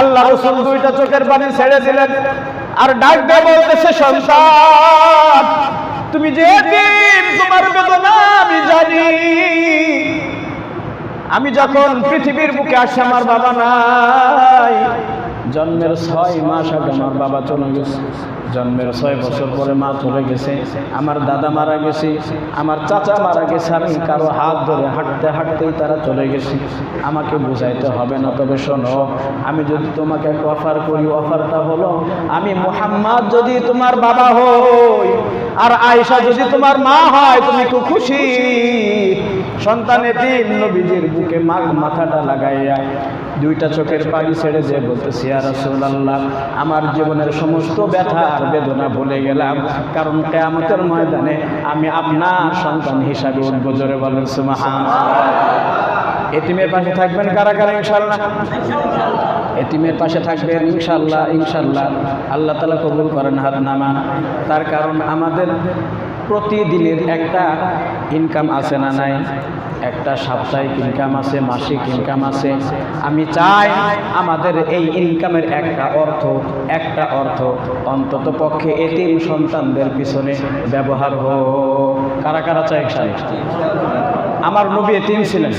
আল্লাহ রসুল দুইটা চোখের পানি ছেড়ে দিলেন। আর ডাক দিয়ে বলতেছে, সন্তান, তুমি যে তোমার বেদনা আমি জানি। আমি যখন পৃথিবীর বুকে আসি, আমার বাবা নাই। জন্মের ছয় মাস আগে আমার বাবা চলে গেছে। জন্মের ছয় বছর পরে মা চলে গেছে। আমার দাদা মারা গেছে। আমার চাচা মারা গেছে। আমি কারও হাত ধরে হাঁটতে হাঁটতেই তারা চলে গেছে। আমাকে বুঝাইতে হবে না। তবে শোনো, আমি যদি তোমাকে একটা অফার করি, অফারটা হলো, আমি মোহাম্মদ যদি তোমার বাবা হই, আর আয়েশা যদি তোমার মা হয়, তুমি খুব খুশি। সন্তানে তিন নবীজির বুকে মাগ মাথাটা লাগাইয়া দুইটা চোখের পানি ছেড়ে যে বলতেছি আর রাসূলুল্লাহ, আমার জীবনের সমস্ত ব্যথা আর বেদনা ভুলে গেলাম। কারণ কেয়ামতের ময়দানে আমি আপনার সন্তান হিসাবে উঠবো। জোরে বলেন সুবহান এতিমের পাশে থাকবেন কারা কারা ইনশাল্লাহ এতিমের পাশে থাকবেন ইনশাল্লাহ ইনশাল্লাহ আল্লাহ তালা কবুল করেন হাত নামা। তার কারণ আমাদের প্রতিদিনের একটা ইনকাম আছে না নাই? একটা সাপ্তাহিক ইনকাম আছে, মাসিক ইনকাম আছে। আমি চাই আমাদের এই ইনকামের একটা অর্থ একটা অর্থ অন্তত পক্ষে এতিম সন্তানদের পিছনে ব্যবহার হোক। কারা কারা চাই আমার নবী এতিম ছিলেন।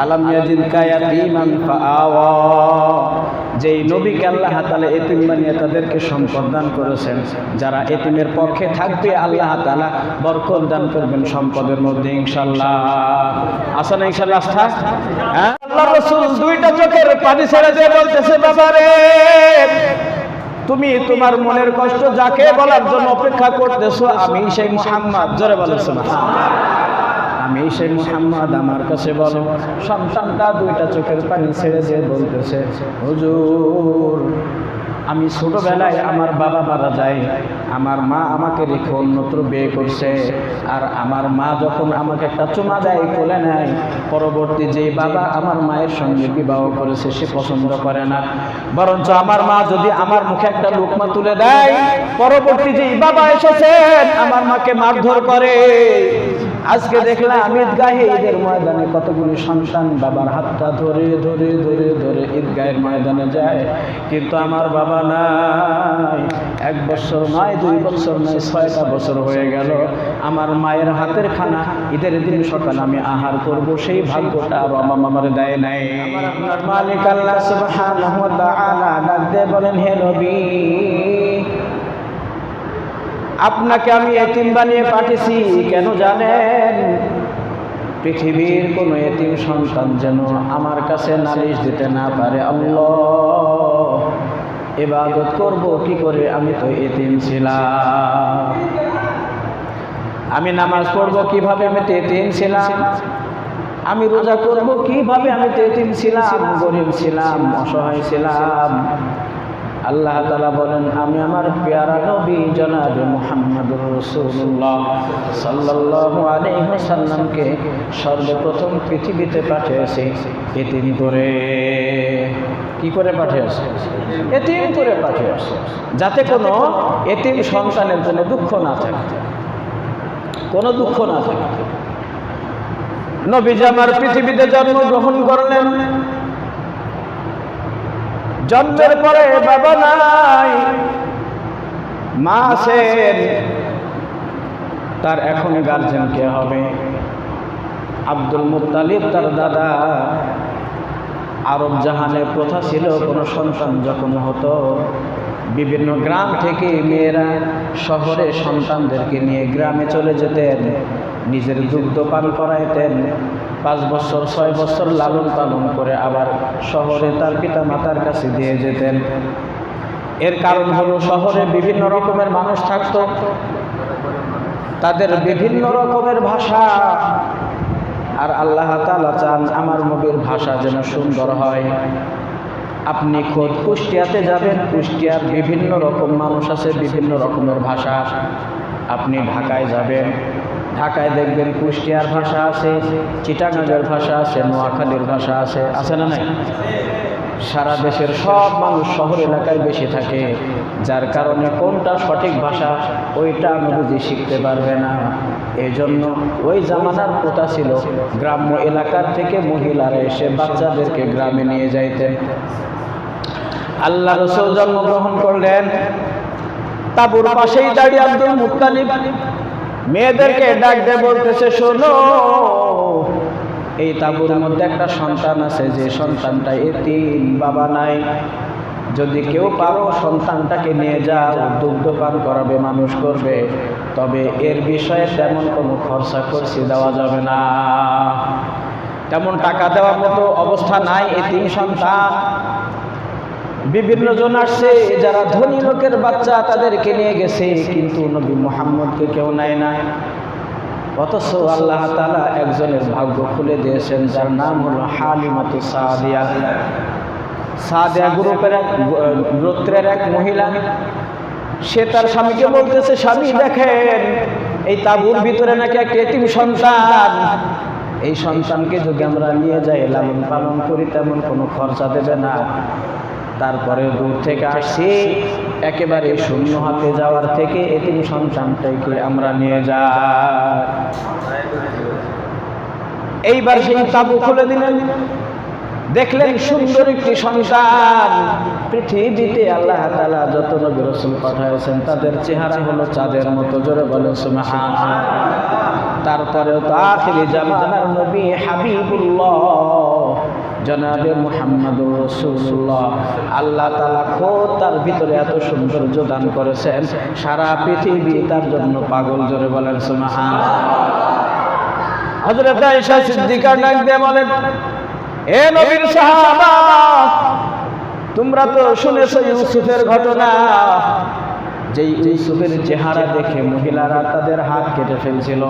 আলাম ইয়াজিদকা ইয়াতীমান ফাআওয়া। যেই নবীকে আল্লাহ তাআলা এতিম বানিয়ে তাদেরকে সম্পদ দান করেছেন, যারা এতিমের পক্ষে থাকবে, আল্লাহ তাআলা বরকত দান করবেন সম্পদের মধ্যে, ইনশাআল্লাহ। আসা না ইনশাআল্লাহ আস্থা হ্যাঁ? আল্লাহ রাসূল দুইটা চোখের পানি ছেড়ে দিয়ে বলতেছে বাবা রে তুমি তোমার মনের কষ্ট যাকে বলার জন্য অপেক্ষা করতেছো, আমি সেই মুহাম্মদ। জোরে বলেছ আমি সেই মুহাম্মদ আমার কাছে বলো, সন্তানটা দুইটা চোখের পানি ছেড়ে দিয়ে বলতেছে, হুজুর, আমি ছোটবেলায় আমার বাবা মারা যায়, আমার মা আমাকে রেখে অন্যত্র বিয়ে করছে, আর আমার মা যখন আমাকে একটা চুমা দেয়, কোলে নেয়, পরবর্তী যেই বাবা আমার মায়ের সঙ্গে বিবাহ করেছে, সে পছন্দ করে না। বরঞ্চ আমার মা যদি আমার মুখে একটা লোকমা তুলে দেয়, পরবর্তী যেই বাবা এসেছেন, আমার মাকে মারধর করে। আজকে দেখলাম ঈদগাহে ঈদের ময়দানে কতগুলি সন্তান বাবার হাতটা ধরে ধরে ধরে ধরে ঈদগাহের ময়দানে যায়। কিন্তু আমার বাবা নাই। এক বছর নয়, দুই বছর নয়, ছয়টা বছর হয়ে গেল। আমার মায়ের হাতের খানা ঈদের দিন সকাল আমি আহার করব। সেই ভাগ্যটা আর আমার মামার দেয় নাই। মালিক আল্লাহ সুবহানাহু ওয়া তাআলা বলেন, হে নবী আপনাকে আমি এতিম বানিয়ে পাঠিয়েছি, কেন জানেন? পৃথিবীর কোনো এতিম সন্তান যেন আমার কাছে নালিশ দিতে না পারে। এবাদত করব, কি করে আমি তো এতিম ছিলাম। আমি নামাজ পড়ব, কীভাবে আমি তো এতিম ছিলাম? আমি রোজা করব, কীভাবে আমি তো এতিম ছিলাম? গরিব ছিলাম, অসহায় ছিলাম। আল্লাহ তালা বলেন, আমি আমার পেয়ারা নবী জনাবে মোহাম্মদ রসুল্লাহ সাল্লাহ আলহ্লামকে সর্বপ্রথম পৃথিবীতে পাঠিয়েছি এতিম করে। কি করে পাঠিয়েছে? এতিম করে পাঠিয়েছে, যাতে কোনো এতিম সন্তানের কোনো দুঃখ না থাকে। কোনো দুঃখ না থাকে। নবীজি আমার পৃথিবীতে জন্মগ্রহণ করলেন। জন্মের পরে বাবা নাই, মা আছেন। তার এখন গার্জেন কে হবে? আব্দুল মুতালিব তার দাদা। আরব জাহানের প্রথা ছিল, কোনো সন্তান যখন হতো, বিভিন্ন গ্রাম থেকে মেয়েরা শহরে সন্তানদেরকে নিয়ে গ্রামে চলে যেতেন, নিজের দুগ্ধ পান করাইতেন। পাঁচ বছর, ছয় বছর লালন পালন করে আবার শহরে তার পিতা মাতার কাছে দিয়ে যেতেন। এর কারণ হলো শহরে বিভিন্ন রকমের মানুষ থাকতো। তাদের বিভিন্ন রকমের ভাষা। আর আল্লাহ তালা চান আমার নবীর ভাষা যেন সুন্দর হয়। আপনি খোদ কুষ্টিয়াতে যাবেন, কুষ্টিয়ার বিভিন্ন রকম মানুষ আছে, বিভিন্ন রকমের ভাষা। আপনি ঢাকায় যাবেন ঢাকায় দেখবেন কুষ্টিয়ার ভাষা আছে, চিটাগাঙ্গের ভাষা আছে, নোয়াখালীর ভাষা আছে আছে না নাই? সারা দেশের সব মানুষ শহর এলাকায় বেশি থাকে, যার কারণে কোনটা সঠিক ভাষা ওইটা নবীজি শিখতে পারবে না। এই জন্য ওই জামানার প্রথা ছিল, গ্রাম্য এলাকার থেকে মহিলারা এসে বাচ্চাদেরকে গ্রামে নিয়ে যাইতেন। আল্লাহ রসুল জন্মগ্রহণ করলেন, তাবুর পাশেই দাঁড়িয়ে আব্দুল মুত্তালিব মেয়েদেরকে ডাক দিয়ে বলতেছে, শোনো। এই তাবুর মধ্যে একটা সন্তান আছে, যে সন্তানটা এতিম, বাবা নাই। যদি কেউ পারো সন্তানটাকে নিয়ে যাও, দুগ্ধ পান করাবে, মানুষ করবে। তবে এর বিষয়ে তেমন কোনো খরচা খরচি দেওয়া যাবে না। তেমন টাকা দেওয়ার মতো অবস্থা নাই, এতিম সন্তান। বিভিন্ন জন আসছে যারা ধনী লোকের বাচ্চা তাদেরকে নিয়ে গেছে, কিন্তু নবী মোহাম্মদকে কেউ নেয় না অথচ আল্লাহ তালা একজনের ভাগ্য খুলে দিয়েছেন, যার নাম হলো হালিমাতু সাদিয়া। সাদিয়া গ্রুপের এক, গোত্রের এক মহিলা, সে তার স্বামীকে বলতেছে, স্বামী, দেখেন, এই তাবুর ভিতরে নাকি এক এতিম সন্তান। এই সন্তানকে যদি আমরা নিয়ে যাই লালন পালন করি, তেমন কোনো খরচা দেবে না। তারপরে দূর থেকে আসছি একেবারে শূন্য হাতে যাওয়ার থেকে এতিম সন্তানটাকে আমরা নিয়ে যাই। এইবার সেই তাবু খুলে দিলেন। দেখলেন সুন্দর একটি সন্তান। পৃথিবীতে আল্লাহ তালা যত নবী রসুল পাঠাইছেন তাদের চেহারা হলো চাঁদের মতো। জোরে বলে সুমাহান তারপরেও তো আখিরি জামানার নবী হাবিবুল্লাহ। জনাবে মুহাম্মাদুর রসুল্লাহ আল্লাহ তালা খোদ তার ভিতরে এত সৌন্দর্য দান করেছেন। সারা পৃথিবী তার জন্য পাগল জোরে বলেন সুমাহান হজরত আয়েশা সিদ্দিকা ডাক দিয়ে বলেন, এ নবীর সাহাবা, তোমরা তো শুনেছো ইউসুফের ঘটনা। যে ইউসুফের চেহারা দেখে মহিলারা তাদের হাত কেটে ফেলছিল।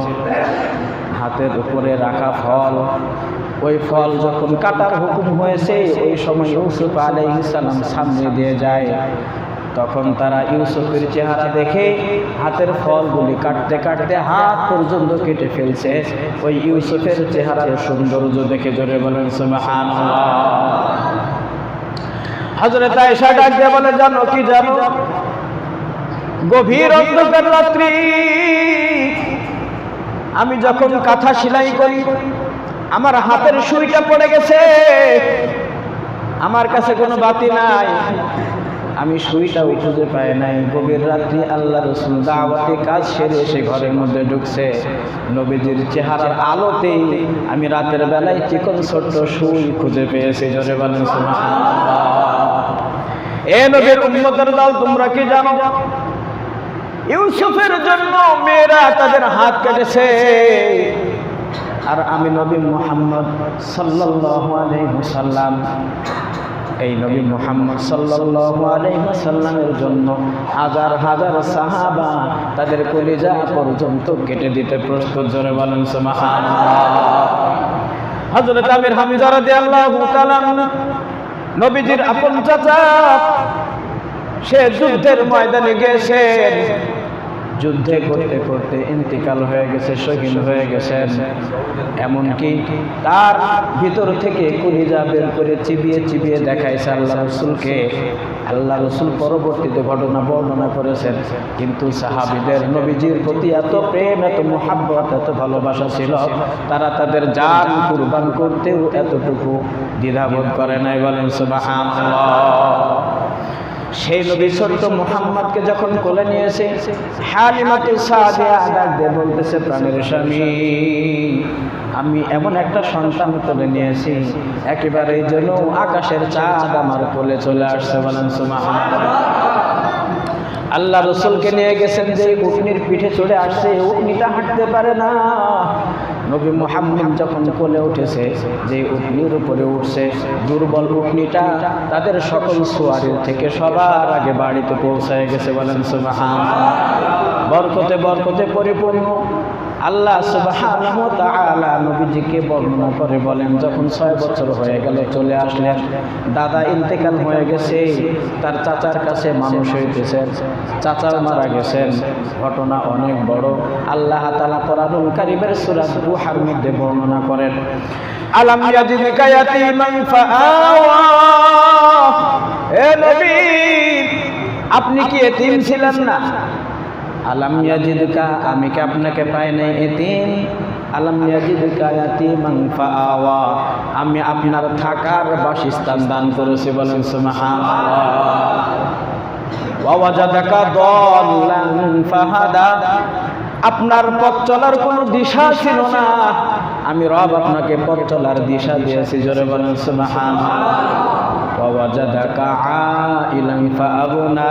হাতের উপরে রাখা ফল। ওই ফল যখন কাটার হুকুম হয়েছে, ওই সময় ইউসুফ আলাইহিস সালাম সামনে দিয়ে যায়। তখন তারা ইউসুফের চেহারা দেখে হাতের ফলগুলি কাটতে কাটতে হাত পর্যন্ত কেটে ফেলছে। ওই ইউসুফের চেহারার সৌন্দর্য দেখে জোরে বলেন, সুবহানাল্লাহ। হযরত আয়েশা ডাক বলে, জানো কি জানো? গভীর অন্ধকার রাত্রি, আমি যখন কাঁথা সেলাই করি, আমার হাতের সুইটা পড়ে গেছে, আমার কাছে কোনো বাতি নাই। আমি সুইটাও খুঁজে পাই নাই। গভীর রাত্রি আল্লাহ রসুল দাওয়াতে কাজ সেরে এসে ঘরের মধ্যে ঢুকছে। নবীজির চেহারার আলোতেই আমি রাতের বেলায় চিকন ছোট্ট সুই খুঁজে পেয়েছি। জোরে বলেন এ নবীর উন্মতের দল, তোমরা কি জানো? ইউসুফের জন্য মেয়েরা তাদের হাত কেটেছে। আর আমি নবী মোহাম্মদ আলাইহি এই নবী মোহাম্মদ আলাইহি জন্য হাজার হাজার সাহাবা তাদের কলিজা পর্যন্ত কেটে দিতে প্রস্তুত। জোরে বলেন, সুবহানাল্লাহ। হযরত আমির তাআলা নবীজির আপন চাচা সে যুদ্ধের ময়দানে গেছেন যুদ্ধে করতে করতে ইন্তিকাল হয়ে গেছে, শহীদ হয়ে গেছেন এমনকি তার ভিতর থেকে কলিজা বের করে চিবিয়ে চিবিয়ে দেখাইছে আল্লাহ রসুলকে। আল্লাহ রসুল পরবর্তীতে ঘটনা বর্ণনা করেছেন, কিন্তু সাহাবিদের নবীজির প্রতি এত প্রেম, এত মোহাব্বত, এত ভালোবাসা ছিল, তারা তাদের জান কুরবান করতেও এতটুকু দ্বিধাবোধ করে নাই। বলেন, সুবহানাল্লাহ। সেই নবী সত্য মোহাম্মদকে যখন কোলে নিয়েছে হালিমাতে সাদিয়া ডাক দিয়ে বলতেছে, প্রাণের স্বামী, আমি এমন একটা সন্তান তুলে নিয়েছি, একেবারে যেন আকাশের চাঁদ আমার কোলে চলে আসছে। বলেন, সুবহানাল্লাহ। আল্লাহ রসুলকে নিয়ে গেছেন যে উটনির পিঠে চড়ে আসছে উটনিটা হাঁটতে পারে না। নবী মোহাম্মদ যখন কোলে উঠেছে, যে উটনির উপরে উঠছে, দুর্বল উটনিটা তাদের সকল সোয়ারি থেকে সবার আগে বাড়িতে পৌঁছায় গেছে বলেন সুমাহ বরকতে বরকতে পরিপূর্ণ। আল্লাহ তাআলা নবীজিকে বর্ণনা করে বলেন, যখন ছয় বছর হয়ে গেল, চলে আসলেন। দাদা ইন্তেকাল হয়ে গেছে, তার চাচার কাছে মানুষ হইতেছেন, চাচাও মারা গেছেন। ঘটনা অনেক বড়। আল্লাহ তাআলা কোরআনুল কারীমের সূরা দুহার মধ্যে বর্ণনা করেন, আলাম ইয়াজিদকা ফাআওয়া। এ নবী, আপনি কি এতিম ছিলেন না? আলাম ইয়াজিদকা, আমি কি আপনাকে পাই নাই এতিম? আলাম ইয়াজিদকা ইয়াতীমান ফাআওয়া। আমি আপনার থাকার বাসস্থান দান করেছি বলেন সুবহানাল্লাহ। ওয়া ওয়াজাদাকা দাল্লান ফাহাদা। আপনার পথ চলার কোনো দিশা ছিল না। আমি রব আপনাকে পথ চলার দিশা দিয়েছি, জোরে বলেন সুবহানাল্লাহ। ওয়াজাদাকা আইলান ফাআবনা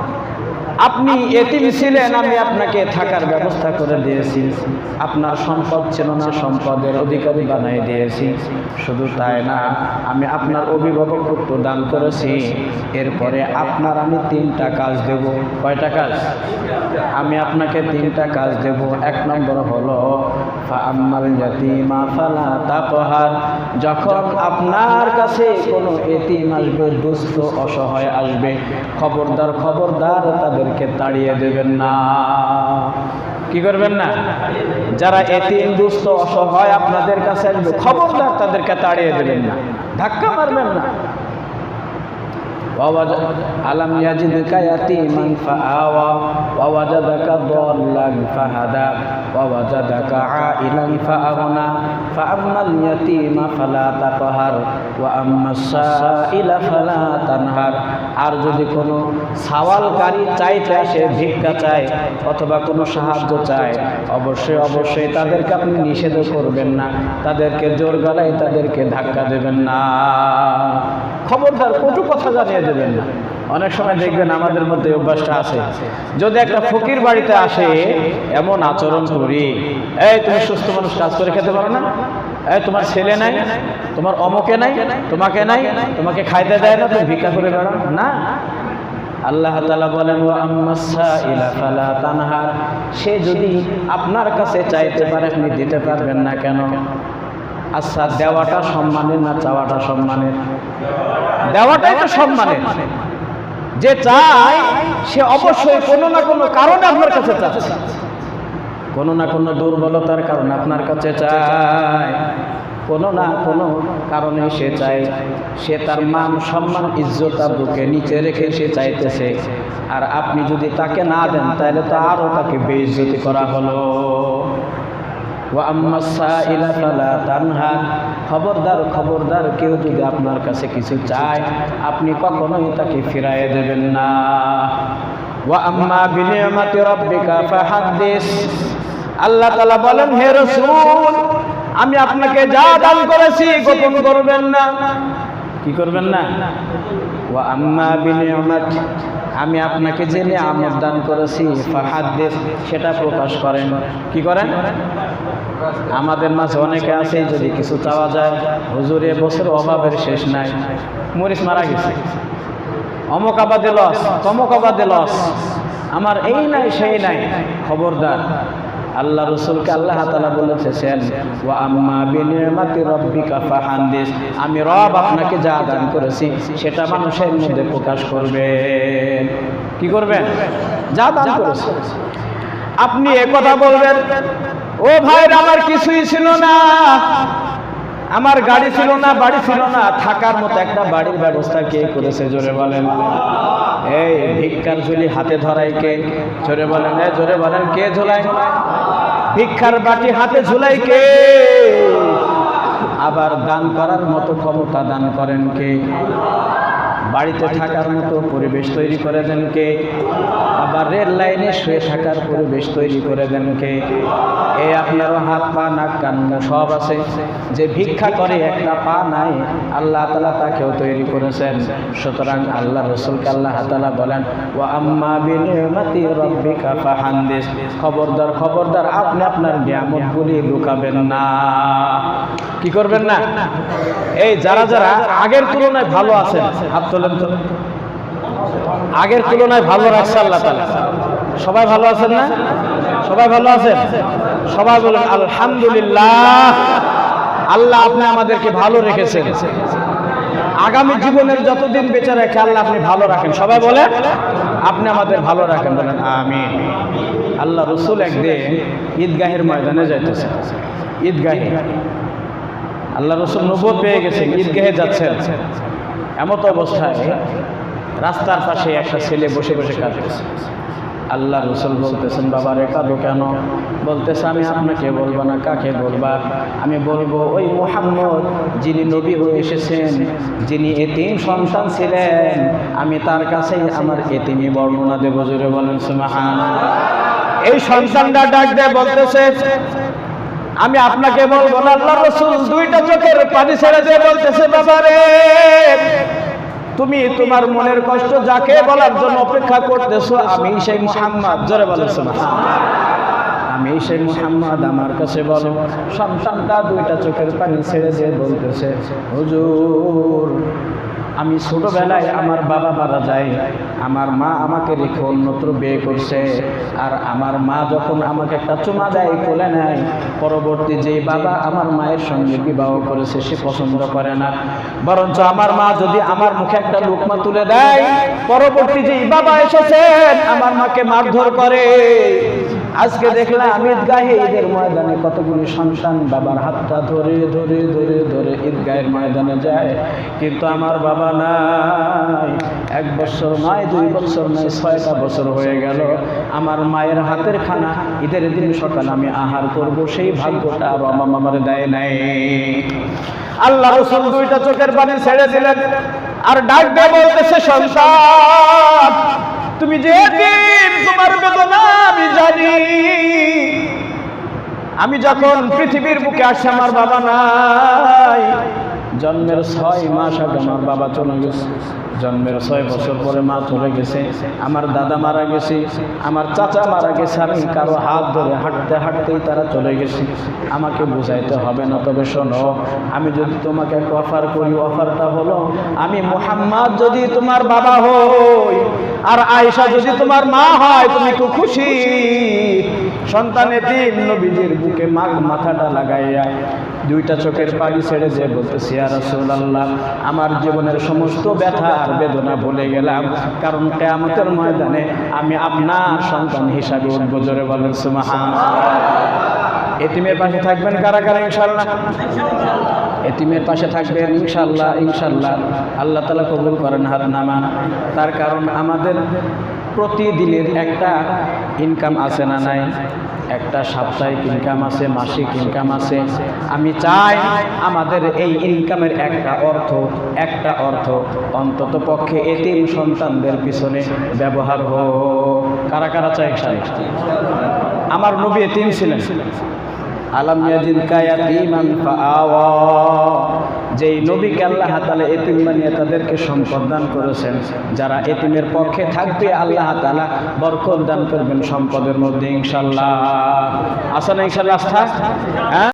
আপনি এতিম ছিলেন আমি আপনাকে থাকার ব্যবস্থা করে দিয়েছি। আপনার সম্পদ ছিল না সম্পদের অধিকারী বানাই দিয়েছি। শুধু তাই না আমি আপনার অভিভাবকত্ব দান করেছি। এরপরে আপনার আমি তিনটা কাজ দেব। কয়টা কাজ? আমি আপনাকে তিনটা কাজ দেব। এক নম্বর হলো ফাআম্মাল ইয়াতীমা ফালা তাকহার। যখন আপনার কাছে কোনো এতিম আসবে দুস্থ অসহায় আসবে খবরদার খবরদার তাদেরকে তাড়িয়ে দেবেন না। কি করবেন না? যারা এতিম, দুস্থ, অসহায় আপনাদের কাছে আসবে, খবরদার তাদেরকে তাড়িয়ে দেবেন না। ধাক্কা মারবেন না। আলাম ইয়াজিদকা ইয়াতীমান ফাআওয়া ওয়া ওয়াজাদাকা দাল্লান ফাহাদা ওয়া ওয়াজাদাকা আইলান ফাআগনা ফাআম্মাল ইয়াতীমা ফালা তাকহার ওয়া আম্মাস সাইলা ফালা তানহার। আর যদি কোনো সওয়ালকারী চাইতে আসে ভিক্ষা চায় অথবা কোনো সাহায্য চায় অবশ্যই অবশ্যই। তাদেরকে আপনি নিষেধ করবেন না। তাদেরকে জোর গলায় তাদেরকে ধাক্কা দেবেন না। খবরদার কটু কথা জানিয়ে দেবেন না। অনেক সময় দেখবেন আমাদের মধ্যে অভ্যাসটা আছে। যদি একটা ফকির বাড়িতে আসে, এমন আচরণ করি, এই, তুমি সুস্থ মানুষ, কাজ করে খেতে পারো না? এই, তোমার ছেলে নাই? তোমার অমকে নাই? তোমাকে নাই? তোমাকে খাইতে দেয় না, তুমি ভিক্ষা করে বেড়াও? না। আল্লাহ তালা বলেন ও ফালা তানহার। সে যদি আপনার কাছে চাইতে পারে, আপনি দিতে পারবেন না কেন? আচ্ছা দেওয়াটা সম্মানের না চাওয়াটা সম্মানের? দেওয়াটাই তো সম্মানের। যে চায়, সে অবশ্যই কোনো না কোনো কারণে আপনার কাছে চাচ্ছে। কোনো না কোনো দুর্বলতার কারণে আপনার কাছে চায়। কোনো না কোনো কারণে সে চায়। সে তার মান, সম্মান, ইজ্জত বুকে নিচে রেখে সে চাইতেছে। আর আপনি যদি তাকে না দেন, তাহলে তো আরও তাকে বেইজ্জতি করা হলো। খবরদার খবরদার কেউ যদি আপনার কাছে কিছু চায়, আপনি কখনোই তাকে ফিরাইয়ে দেবেন না। আল্লাহ বলেন, হে রসুল আমি আপনাকে যা দান করেছি গোপন করবেন না। কি করবেন না? ও আম্মা আমি আপনাকে যে নিয়ামত দান করেছি ফাহাদ্দেস সেটা প্রকাশ করেন। কি করেন? আমাদের মাঝে অনেকে আছে, যদি কিছু চাওয়া যায়, হুজুর বছর অভাবের শেষ নাই। মরিস মারা গেছে। অমক আবাদে লস তমক আবাদে লস। আমার এই নাই, সেই নাই। খবরদার। আল্লাহ রসুলকে আল্লাহ তালা বলেছেন ও আম্মা বিনিয়মাতি রব্বিকা ফাহান্দিস আমি রব আপনাকে যা দান করেছি, সেটা মানুষের মধ্যে প্রকাশ করবে। কি করবেন? যা দান করেছে। আপনি কথা বলবেন। ও ভাই আমার কিছুই ছিল না। আমার গাড়ি ছিল না, বাড়ি ছিল না, থাকার মতো একটা বাড়ির ব্যবস্থা কে করেছে? জোরে বলেন। এই ভিক্ষার ঝুলি হাতে ধরায় কে? জোরে বলেন। এ জোরে বলেন, কে ঝোলাই ভিক্ষার বাটি হাতে ঝুলাই কে? আবার দান করার মতো ক্ষমতা দান করেন কে? বাড়িতে থাকার মতো পরিবেশ তৈরি করে দেন কে? আবার রেল লাইনে শুয়ে থাকার পরিবেশ তৈরি করে দেন কে? এ আপনারও হাত, পা, নাক, কান সব আছে। যে ভিক্ষা করে একটা পা নাই, আল্লাহ তালা তাকেও তৈরি করেছেন। সুতরাং আল্লাহ রসুলকে আল্লাহ তালা বলেন ও আম্মা ফাহান্দিস। খবরদার খবরদার, আপনি আপনার নিয়ামতগুলি লুকাবেন না। কি করবেন না? এই যারা যারা আগের তুলনায় ভালো আছেন, হাত তোলেন তো। আগের তুলনায় ভালো রাখছে আল্লাহ তালা। সবাই ভালো আছেন না? সবাই ভালো আছেন? সবাই বলেন, আলহামদুলিল্লাহ, আল্লাহ আপনি আমাদেরকে ভালো রেখেছেন। আগামী জীবনের যতদিন বেঁচে রাখে, আল্লাহ আপনি ভালো রাখেন। সবাই বলে আপনি আমাদের ভালো রাখেন। বলেন আমি আল্লাহ রসুল একদিন ঈদগাহের ময়দানে যাইতেছে। ঈদগাহে। আল্লাহ রসুল নবুয় পেয়ে গেছেন, ঈদগাহে যাচ্ছেন। এমত অবস্থায় রাস্তার পাশে একটা ছেলে বসে বসে কাঁদতেছে আল্লাহ রসুল বলতেছেন, বাবা রে, কাঁদো কেন? বলতেছে, আমি আপনাকে বলব না, কাকে বলবা? আমি বলব, ওই মোহাম্মদ যিনি নবী হয়ে এসেছেন, যিনি এতিম সন্তান ছিলেন, আমি তার কাছেই আমার এতিমি বর্ণনা দেব, জোরে বলেন সুমাহান এই সন্তানটা ডাক দেয়, বলতেছে আমি আপনাকে বলব না আল্লাহ রসুল দুইটা চোখের পানি ছেড়ে দিয়ে বলতেছে বাবা রে তুমি তোমার মনের কষ্ট যাকে বলার জন্য অপেক্ষা করতেছো, আমি সেই মোহাম্মদ, জোরে বলেছ আমি সেই মোহাম্মদ, আমার কাছে বলো, সন্তানটা দুইটা চোখের পানি ছেড়ে দিয়ে বলতেছে, হুজুর আমি ছোটবেলায় আমার বাবা মারা যায়, আমার মা আমাকে রেখে অন্যত্র বিয়ে করছে, আর আমার মা যখন আমাকে একটা চুমা দেয়, কোলে নেয়, পরবর্তী যে বাবা আমার মায়ের সঙ্গে বিবাহ করেছে, সে পছন্দ করে না। বরঞ্চ আমার মা যদি আমার মুখে একটা লুকমা তুলে দেয়, পরবর্তী যে বাবা এসেছেন, আমার মাকে মারধর করে। আজকে দেখলাম ঈদগাহে ঈদের ময়দানে কতগুলি সন্তান বাবার হাতটা ধরে ধরে ধরে ধরে ঈদগাহের ময়দানে যায়। কিন্তু আমার বাবা নাই। এক বছর নয় দুই বছর নয় ছয়টা বছর হয়ে গেল। আমার মায়ের হাতের খানা ঈদের দিন সকাল আমি আহার করব সেই ভাগ্যটা আর আমার মামার দেয় নাই। আল্লাহ রসুল দুইটা চোখের পানি ছেড়ে দিলেন। আর ডাক দিয়ে বলতেছে সন্তান তুমি যে তোমার বেদনা, আমি জানি। আমি যখন পৃথিবীর বুকে আসে, আমার বাবা নাই। জন্মের ছয় মাস আগে আমার বাবা চলে গেছে। জন্মের ছয় বছর পরে মা চলে গেছে। আমার দাদা মারা গেছে। আমার চাচা মারা গেছে। আমি কারও হাত ধরে হাঁটতে হাঁটতেই তারা চলে গেছে। আমাকে বুঝাইতে হবে না, তবে শোনো, আমি যদি তোমাকে একটা অফার করি, অফারটা হলো, আমি মোহাম্মদ যদি তোমার বাবা হই আর আয়েশা যদি তোমার মা হয়, তুমি খুব খুশি। সন্তানে তিন নবীজির বুকে মাগ মাথাটা লাগাইয়া দুইটা চোখের পানি ছেড়ে যে বলতেছি আর আমার জীবনের সমস্ত ব্যথা আর বেদনা ভুলে গেলাম। কারণ কেয়ামতের ময়দানে আমি আপনার সন্তান হিসাবে উঠবো। জোরে বলেন সুমাহান এতিমের পাশে থাকবেন কারা কারা ইনশাল্লাহ এতিমের পাশে থাকবেন ইনশাল্লাহ ইনশাল্লাহ আল্লাহ তালা কবুল করেন হাত নামান তার কারণ আমাদের প্রতিদিনের একটা ইনকাম আছে না নাই? একটা সাপ্তাহিক ইনকাম আছে, মাসিক ইনকাম আছে। আমি চাই আমাদের এই ইনকামের একটা অর্থ একটা অর্থ অন্তত পক্ষে এতিম সন্তানদের পিছনে ব্যবহার হোক। কারা কারা চাই আমার নবী এতিম ছিলেন। আলাম ইয়াজিদকা ইয়াতীমান ফাআওয়া। যেই নবীকে আল্লাহ তাআলা এতিম বানিয়ে তাদেরকে সম্পদ দান করেছেন, যারা এতিমের পক্ষে থাকবে, আল্লাহ তাআলা বরকত দান করবেন সম্পদের মধ্যে, ইনশাআল্লাহ। আসা না ইনশাআল্লাহ আস্থা? হ্যাঁ?